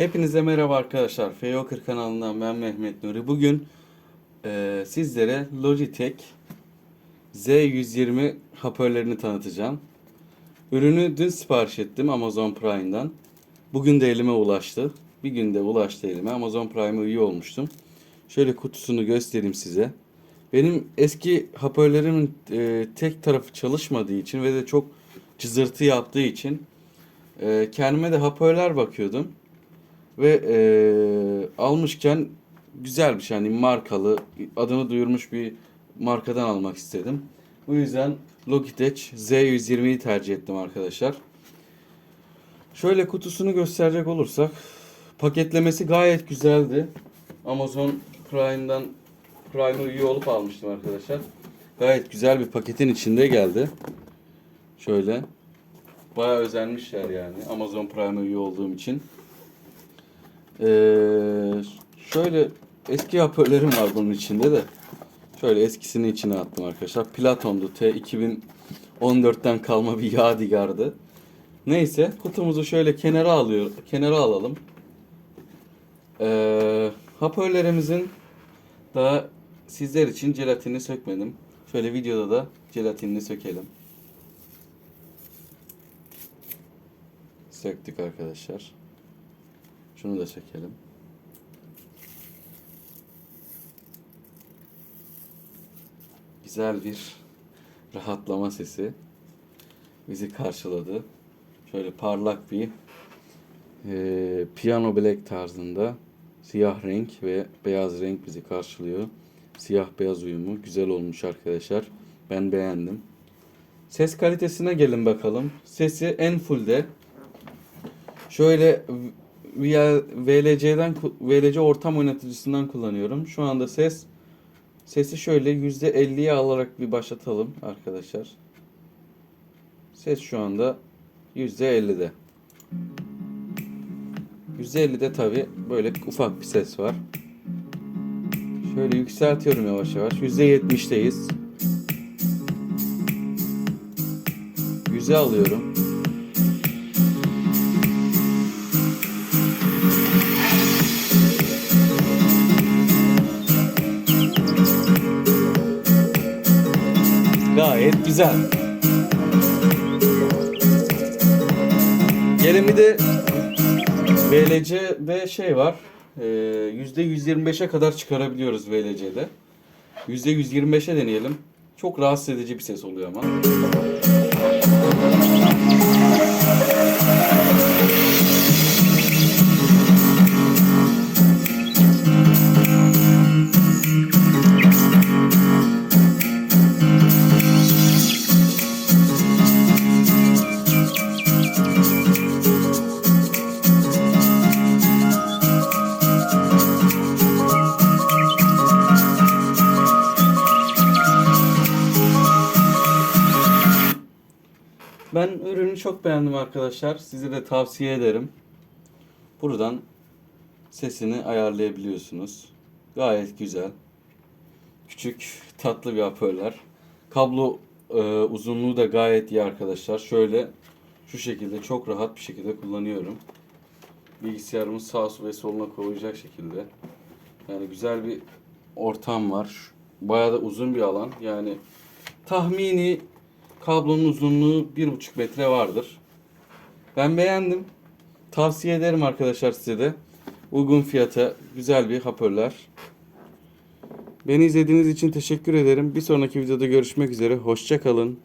Hepinize merhaba arkadaşlar. FEO40 kanalından ben Mehmet Nuri. Bugün e, sizlere Logitech Z120 hoparlörlerini tanıtacağım. Ürünü dün sipariş ettim Amazon Prime'dan. Bugün de elime ulaştı. Bir günde ulaştı elime. Amazon Prime'a üye olmuştum. Şöyle kutusunu göstereyim size. Benim eski hoparlörümün e, tek tarafı çalışmadığı için ve de çok cızırtı yaptığı için e, kendime de hoparlör bakıyordum. Ve e, almışken güzel bir şey yani markalı adını duyurmuş bir markadan almak istedim. Bu yüzden Logitech Z120'yi tercih ettim arkadaşlar. Şöyle kutusunu gösterecek olursak paketlemesi gayet güzeldi. Amazon Prime'dan Prime'a üye olup almıştım arkadaşlar. Gayet güzel bir paketin içinde geldi. Şöyle. Bayağı özenmişler yani Amazon Prime'a üye olduğum için. Ee, şöyle eski hoparlörüm var bunun içinde de. Şöyle eskisini içine attım arkadaşlar. Platon'du. T 2014'ten kalma bir yadigardı. Neyse kutumuzu şöyle kenara alıyor, kenara alalım. Ee, hoparlörümüzün daha sizler için jelatini sökmedim. Şöyle videoda da jelatinini sökelim. Söktük arkadaşlar. Şunu da çekelim. Güzel bir rahatlama sesi bizi karşıladı. Şöyle parlak bir e, piano black tarzında siyah renk ve beyaz renk bizi karşılıyor. Siyah beyaz uyumu güzel olmuş arkadaşlar. Ben beğendim. Ses kalitesine gelin bakalım. Sesi en fullde. Şöyle VLC'den VLC ortam oynatıcısından kullanıyorum. Şu anda ses sesi şöyle %50'ye alarak bir başlatalım arkadaşlar. Ses şu anda %50'de. %50'de tabi böyle ufak bir ses var. Şöyle yükseltiyorum yavaş yavaş. %70'teyiz. 100'e alıyorum. Gayet güzel. Gelin de VLC'de şey var. e, %125'e kadar çıkarabiliyoruz VLC'de. %125'e deneyelim. Çok rahatsız edici bir ses oluyor ama. Ben ürünü çok beğendim arkadaşlar. Size de tavsiye ederim. Buradan sesini ayarlayabiliyorsunuz. Gayet güzel. Küçük, tatlı bir hoparlör. Kablo e, uzunluğu da gayet iyi arkadaşlar. Şöyle şu şekilde çok rahat bir şekilde kullanıyorum. Bilgisayarımı sağ ve soluna koyacak şekilde. Yani güzel bir ortam var. Bayağı da uzun bir alan. Yani tahmini Kablonun uzunluğu 1,5 metre vardır. Ben beğendim. Tavsiye ederim arkadaşlar size de. Uygun fiyata güzel bir hoparlör. Beni izlediğiniz için teşekkür ederim. Bir sonraki videoda görüşmek üzere. Hoşça kalın.